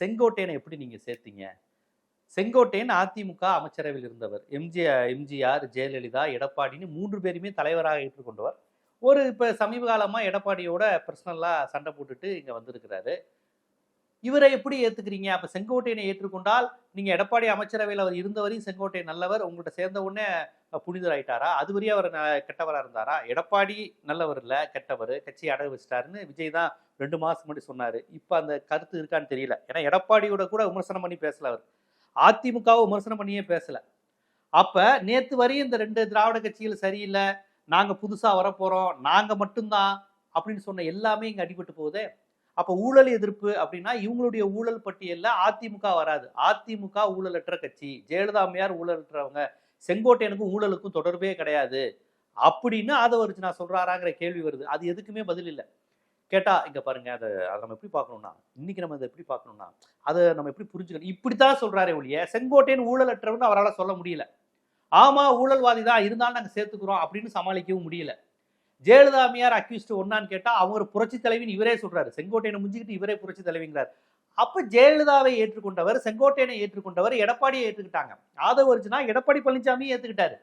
செங்கோட்டையனை எப்படி நீங்க சேர்த்தீங்க? செங்கோட்டையன் அதிமுக அமைச்சரவையில் இருந்தவர். எம்ஜி எம்ஜிஆர் ஜெயலலிதா எடப்பாடின்னு மூன்று பேருமே தலைவராக ஏற்றுக்கொண்டவர். ஒரு இப்ப சமீப காலமா எடப்பாடியோட பர்சனலாக சண்டை போட்டுட்டு இங்க வந்திருக்கிறாரு. இவரை எப்படி ஏற்றுக்கிறீங்க அப்போ செங்கோட்டையனை ஏற்றுக்கொண்டால் நீங்கள் எடப்பாடி அமைச்சரவையில் அவர் இருந்தவரையும் செங்கோட்டையன் நல்லவர் உங்கள்கிட்ட சேர்ந்த உடனே புனிதர் ஆயிட்டாரா? அதுவரையும் அவர் கெட்டவராக இருந்தாரா? எடப்பாடி நல்லவர் இல்லை கெட்டவர் கட்சியை அடகு வச்சிட்டாருன்னு விஜய் தான் ரெண்டு மாதம் முன்னாடி சொன்னார். இப்போ அந்த கருத்து இருக்கான்னு தெரியல. ஏன்னா எடப்பாடியோட கூட விமர்சனம் பண்ணி பேசல அவர். அதிமுகவை விமர்சனம் பண்ணியே பேசலை. அப்போ நேற்று வரையும் இந்த ரெண்டு திராவிட கட்சிகள் சரியில்லை நாங்கள் புதுசாக வரப்போகிறோம் நாங்கள் மட்டும்தான் அப்படின்னு சொன்ன எல்லாமே இங்கே அடிபட்டு போகுதே? அப்ப ஊழல் எதிர்ப்பு அப்படின்னா இவங்களுடைய ஊழல் பட்டியல்ல அதிமுக வராது. அதிமுக ஊழலற்ற கட்சி. ஜெயலலிதா அம்மையார் ஊழலற்றவங்க. செங்கோட்டையனுக்கும் ஊழலுக்கும் தொடர்பே கிடையாது. அப்படின்னு ஆதவரிச்சு நான் சொல்றாராங்கிற கேள்வி வருது. அது எதுக்குமே பதில் இல்லை. கேட்டா இங்க பாருங்க அதை அதை நம்ம எப்படி பார்க்கணும்னா இன்னைக்கு நம்ம அதை எப்படி பார்க்கணும்னா அதை நம்ம எப்படி புரிஞ்சுக்கணும்? இப்படித்தான் சொல்றாரே ஒழிய செங்கோட்டையன் ஊழலற்றவன்னு அவரால் சொல்ல முடியல. ஆமா ஊழல்வாதி தான் இருந்தாலும் நாங்கள் சேர்த்துக்கிறோம் அப்படின்னு சமாளிக்கவும் முடியல. ஜெயலலிதா அக்யூஸ்ட் ஒன்னான்னு கேட்டால் அவங்க ஒரு புரட்சி தலைவின்னு இவரே சொல்றாரு. செங்கோட்டையனை முடிஞ்சுக்கிட்டு இவரே புரட்சி தலைவிங்கிறார். அப்ப ஜெயலலிதாவை ஏற்றுக்கொண்டவர் செங்கோட்டையனை ஏற்றுக்கொண்டவர் எடப்பாடியை ஏற்றுக்கிட்டாங்க ஆதவ அர்ஜுனா எடப்பாடி பழனிசாமியை ஏத்துக்கிட்டாரு.